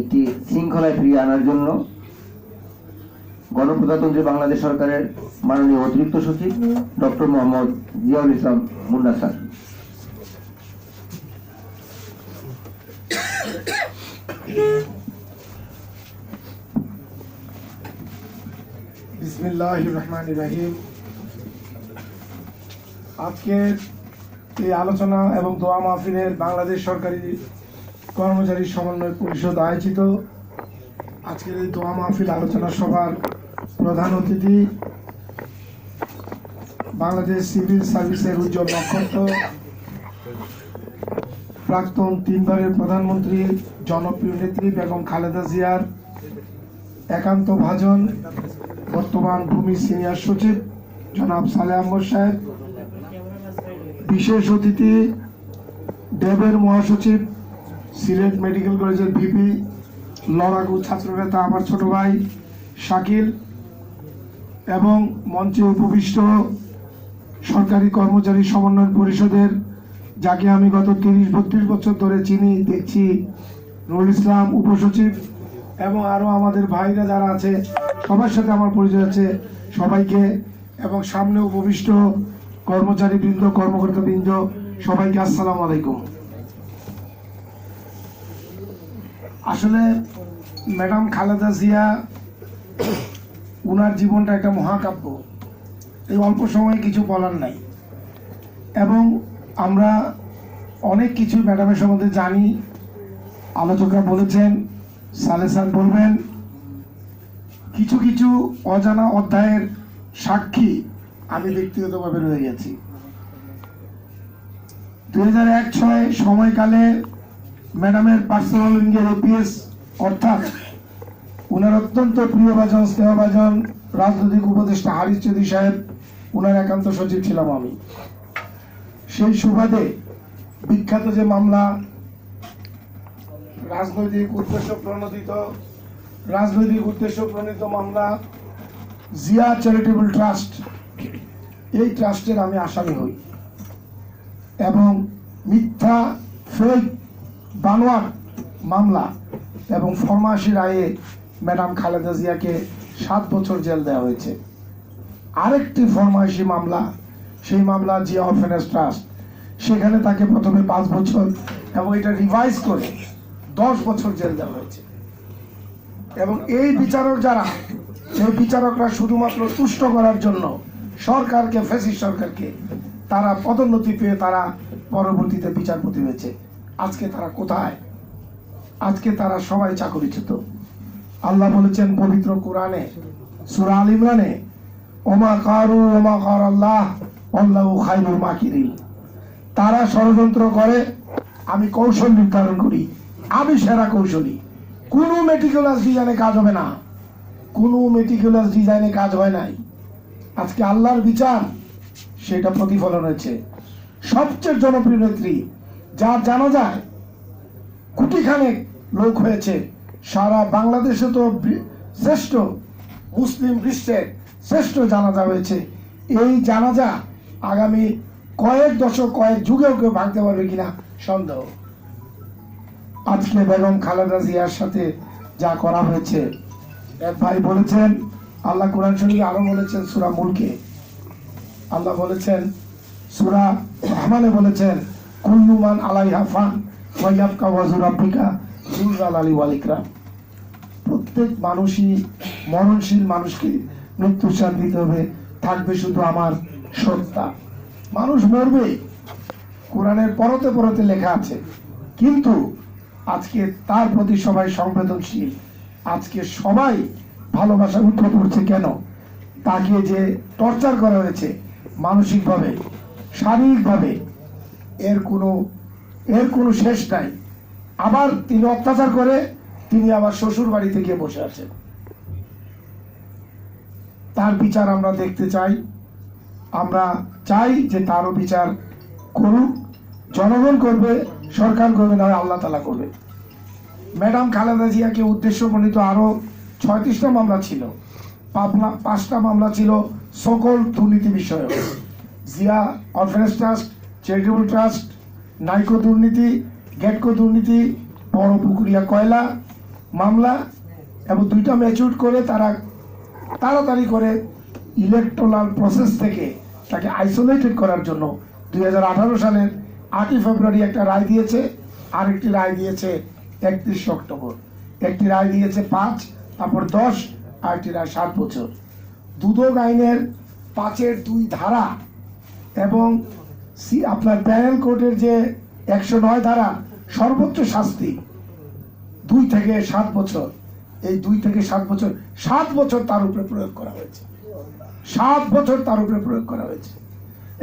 একটি শৃঙ্খলায় ফিরিয়ে আনার জন্য গণপ্রজাতন্ত্রী বাংলাদেশ সরকারের মাননীয় অতিরিক্ত সচিব ডক্টর মোহাম্মদ জিয়াউল ইসলাম মুন্না স্যার। আজকের এই আলোচনা এবং দোয়া মাহফিলের বাংলাদেশ সরকারি কর্মচারী সমন্বয় পরিষদ আয়োজিত। আজকের এই দোয়া মাহফিল আলোচনা সভার প্রধান অতিথি বাংলাদেশ সিভিল সার্ভিসের উজ্জ্বল নক্ষত্র, প্রাক্তন তিনবারের প্রধানমন্ত্রী, জনপ্রিয় নেত্রী বেগম খালেদা জিয়ার একান্ত ভাজন, বর্তমান ভূমি সিনিয়র সচিব জনাব সালে আহমদ সাহেব, বিশেষ অতিথি ডেবের মহাসচিব সিলেট মেডিকেল কলেজের ভিপি লড়াকু ছাত্রনেতা আমার ছোট ভাই শাকিল, এবং মঞ্চে উপবিষ্ট সরকারি কর্মচারী সমন্বয় পরিষদের, যাকে আমি গত তিরিশ বত্রিশ বছর ধরে চিনি, দেখছি, নুরুল ইসলাম উপসচিব, এবং আরও আমাদের ভাইরা যারা আছে, সবার সাথে আমার পরিচয় আছে সবাইকে, এবং সামনে উপবিষ্ট কর্মচারী বৃন্দ কর্মকর্তা বৃন্দ সবাইকে আসসালামু আলাইকুম। আসলে ম্যাডাম খালেদা জিয়া, উনার জীবনটা একটা মহাকাব্য। এই অল্প সময়ে কিছু বলার নাই। এবং আমরা অনেক কিছু ম্যাডামের সম্বন্ধে জানি। আলোচকরা বলেছেন, সালে স্যার বলবেন, কিছু কিছু অজানা অধ্যায়ের সাক্ষী আমি ব্যক্তিগতভাবে রয়ে গেছি। দু হাজার এক ছয় সময়কালে ম্যাডামের পার্সোনাল উইঙ্গের এপিএস অর্থাৎ ওনার অত্যন্ত প্রিয়ভাজন স্নেহভাজন রাজনৈতিক উপদেষ্টা হারিস চৌধুরী সাহেব ওনার একান্ত সচিব ছিলাম আমি। সেই সুবাদে বিখ্যাত যে মামলা, রাজনৈতিক উদ্দেশ্য প্রণোদিত, রাজনৈতিক উদ্দেশ্য প্রণীত মামলা, জিয়া চ্যারিটেবল ট্রাস্ট, এই ট্রাস্টের আমি আসামি হই। এবং মিথ্যা ফেক বানোয়ার মামলা এবং ফরমাসি রায়ে ম্যাডাম খালেদা জিয়াকে সাত বছর জেল দেওয়া হয়েছে। আরেকটি ফরমাইশি মামলা, সেই মামলা জিয়া অরফেনেস ট্রাস্ট। সেখানে তাকে প্রথমে পাঁচ বছর এবং এটা রিভাইজ করে দশ বছর জেল দেওয়া হয়েছে। এবং এই বিচারক যারা, সেই বিচারকরা শুধুমাত্র তুষ্ট করার জন্য সরকারকে ফেসি সরকারকে তারা পদোন্নতি পেয়ে তারা পরবর্তীতে বিচারপতি হয়েছে। আজকে তারা কোথায়? আজকে তারা সবাই চাকরিচ্যুত। আল্লাহ বলেছেন পবিত্র কোরআনে, সুরা আল ইমরানে, ওমা কারু ওমা কার আল্লাহ আল্লাহ খাইরুল মাকিরিন। তারা ষড়যন্ত্র করে, আমি কৌশল নির্ধারণ করি, আমি সেরা কৌশলী। কোনো মেটিকুলাস ডিজাইনে কাজ হবে না। কোনো মেটিকুলাস ডিজাইনে কাজ হয় নাই। আজকে আল্লাহর বিচার, সেটা প্রতিফলন হয়েছে। সবচেয়ে জনপ্রিয় নেত্রী যার জানা যায়, কোটিখানেক লোক হয়েছে। সারা বাংলাদেশে তো শ্রেষ্ঠ মুসলিম বিশ্বের শ্রেষ্ঠ জানাজা হয়েছে। এই জানাজা আগামী কয়েক দশক, কয়েক যুগেও কেউ ভাঙতে পারবে কিনা সন্দেহ। আজকে বেগম খালেদা জিয়ার সাথে যা করা হয়েছে, এক ভাই বলেছেন, আল্লাহ কোরআন শরীফ আরও বলেছেন সুরা মুলকে। আল্লাহ বলেছেন, সুরা রহমানে বলেছেন কুল্লুমান আলাইহা ফান ওয়াইয়াবকা ওয়াজু রাব্বিকা জুলজাল আলী ওয়াল ইকরাম। প্রত্যেক মানুষই মরণশীল মানুষকে মৃত্যুর সাথ দিতে হবে, থাকবে শুধু আমার সত্তা। মানুষ মরবে, কোরআনের পরতে পরতে লেখা আছে। কিন্তু আজকে তার প্রতি সবাই সংবেদনশীল। আজকে সবাই ভালোবাসা উঠে পড়ছে কেন? তাকে যে টর্চার করা হয়েছে, মানসিকভাবে, শারীরিকভাবে এর কোনো এর কোনো শেষ নাই। আবার তিনি অত্যাচার করে তিনি আবার শ্বশুর বাড়িতে গিয়ে বসে আছেন তার বিচার আমরা দেখতে চাই। আমরা চাই যে তারও বিচার করুক। জনগণ করবে, সরকার করবে, না আল্লাহ তালা করবে। ম্যাডাম খালেদা জিয়াকে উদ্দেশ্য প্রণীত আরও ছয়ত্রিশটা মামলা ছিল। পাবনা- পাঁচটা মামলা ছিল সকল দুর্নীতি বিষয়ক। Zia, orphanage trust charitable trust Niko দুর্নীতি গেটকো দুর্নীতি, বড় পুকুরিয়া কয়লা, মামলা এবং দুইটা ম্যাচিউর করে তারা তাড়াতাড়ি করে ইলেকট্রাল প্রসেস থেকে তাকে আইসোলেটেড করার জন্য দুই হাজার আঠারো সালের আটই ফেব্রুয়ারি একটা রায় দিয়েছে। আরেকটি রায় দিয়েছে একত্রিশে অক্টোবর। একটি রায় দিয়েছে পাঁচ, তারপর দশ, আরেকটি রায় সাত বছর। দুদক আইনের পাঁচের দুই ধারা এবং আপনার প্যানেল কোর্টের যে একশো নয় ধারা, সর্বোচ্চ শাস্তি, দুই থেকে সাত বছর। এই দুই থেকে সাত বছর সাত বছর তার উপরে প্রয়োগ করা হয়েছে। সাত বছর তার উপরে প্রয়োগ করা হয়েছে।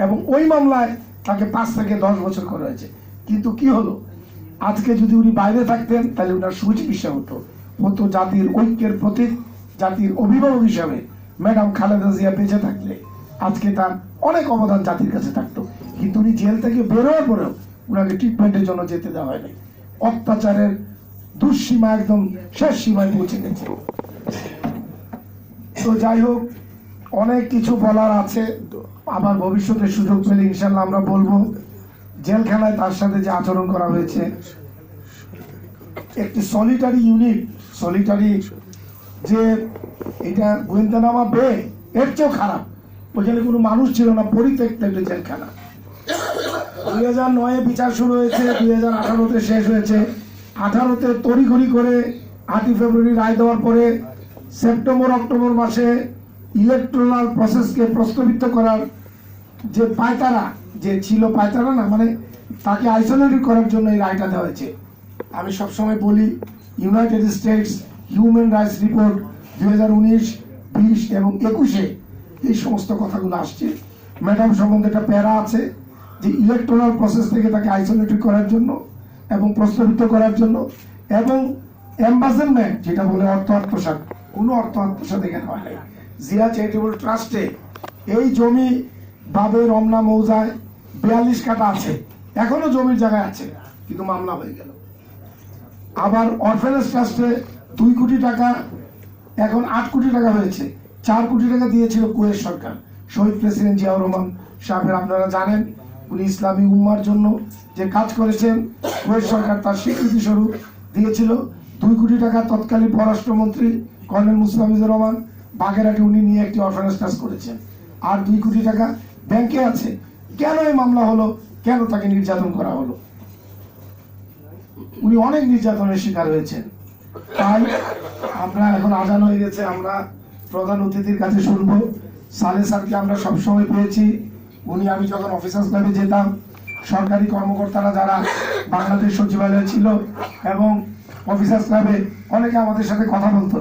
এবং ওই মামলায় তাকে পাঁচ থেকে দশ বছর করা হয়েছে। কিন্তু কি হলো? আজকে যদি উনি বাইরে থাকতেন, তাহলে ওনার সুচিকিৎসা হতো। হতো জাতির ঐক্যের প্রতীক, জাতির অভিভাবক হিসাবে। ম্যাডাম খালেদা জিয়া বেঁচে থাকলে আজকে তার অনেক অবদান জাতির কাছে থাকতো। কিন্তু উনি জেল থেকে বেরোয়ার পরেও ওনাকে ট্রিটমেন্টের জন্য যেতে দেওয়া হয়নি। অত্যাচারের দুঃসীমা একদম শেষ সীমায় পৌঁছে গেছে। তো যাই হোক, অনেক কিছু বলার আছে। আবার ভবিষ্যতে সুযোগ পেলে ইনশাল্লাহ আমরা বলব। জেলখানায় তার সাথে যে আচরণ করা হয়েছে, একটি সলিটারি ইউনিট সলিটারি যে এটা গোয়েন্দানামা বে, এর চেয়েও খারাপ। ওখানে কোনো মানুষ ছিল না, পরিত্যক্ত একটা জেলখানা। দুই হাজার নয়ে বিচার শুরু হয়েছে, দুই হাজার আঠারোতে শেষ হয়েছে। আঠারোতে তড়িঘড়ি করে আটই ফেব্রুয়ারি রায় দেওয়ার পরে সেপ্টেম্বর, অক্টোবর মাসে ইলেকট্রাল প্রসেসকে প্রস্তাবিত করার যে পায়তারা, যে ছিল পায়তারা না মানে তাকে আইসোলেটেড করার জন্য এই রায়টা দেওয়া হয়েছে। আমি সবসময় বলি United States human rights report দু হাজার উনিশ, বিশ এবং একুশে এই সমস্ত কথাগুলো আসছে। ম্যাডাম সম্বন্ধে একটা প্যারা আছে। যে ইলেকট্রাল প্রসেস থেকে তাকে আইসোলেটেড করার জন্য এবং প্রস্তাবিত করার জন্য এবং এম্বাসেনমেন্ট যেটা বলে অর্থ আত্মসাৎ, কোনো অর্থ আত্মসাৎ এখানে হয় নাই। জিয়া চ্যারিটেবল ট্রাস্টে এই জমি বাবে রমনা মৌজায় বিয়াল্লিশ কাটা আছে, এখনও জমির জায়গায় আছে, কিন্তু মামলা হয়ে গেল। আবার অরফেনেস ট্রাস্টে দুই কোটি টাকা, এখন আট কোটি টাকা হয়েছে, চার কোটি টাকা দিয়েছিল কুয়েত সরকার। শহীদ প্রেসিডেন্ট জিয়াউর রহমান সাহেবের আপনারা জানেন উনি ইসলামী উম্মার জন্য যে কাজ করেছেন, কুয়েত সরকার তার স্বীকৃতি স্বরূপ দিয়েছিল। দুই কোটি টাকা তৎকালীন পররাষ্ট্রমন্ত্রী কর্নেল মুস্তাফিজুর রহমান বাগেরহাটে উনি নিয়ে একটি অরফেনেস ট্রাস্ট করেছেন। আর দুই কোটি টাকা ব্যাংকে আছে। কেন এই মামলা হলো? কেন তাকে নির্যাতন করা হলো? উনি অনেক নির্যাতনের শিকার হয়েছেন। তাই আমরা এখন আজান হয়ে গেছে, আমরা প্রধান অতিথির কাছে শুনব। সালে স্যারকে আমরা সবসময় পেয়েছি। উনি, আমি যখন অফিসার্স ক্লাবে যেতাম, সরকারি কর্মকর্তারা যারা বাংলাদেশ সচিবালয়ে ছিল এবং অফিসার্স ক্লাবে অনেকে আমাদের সাথে কথা বলতো।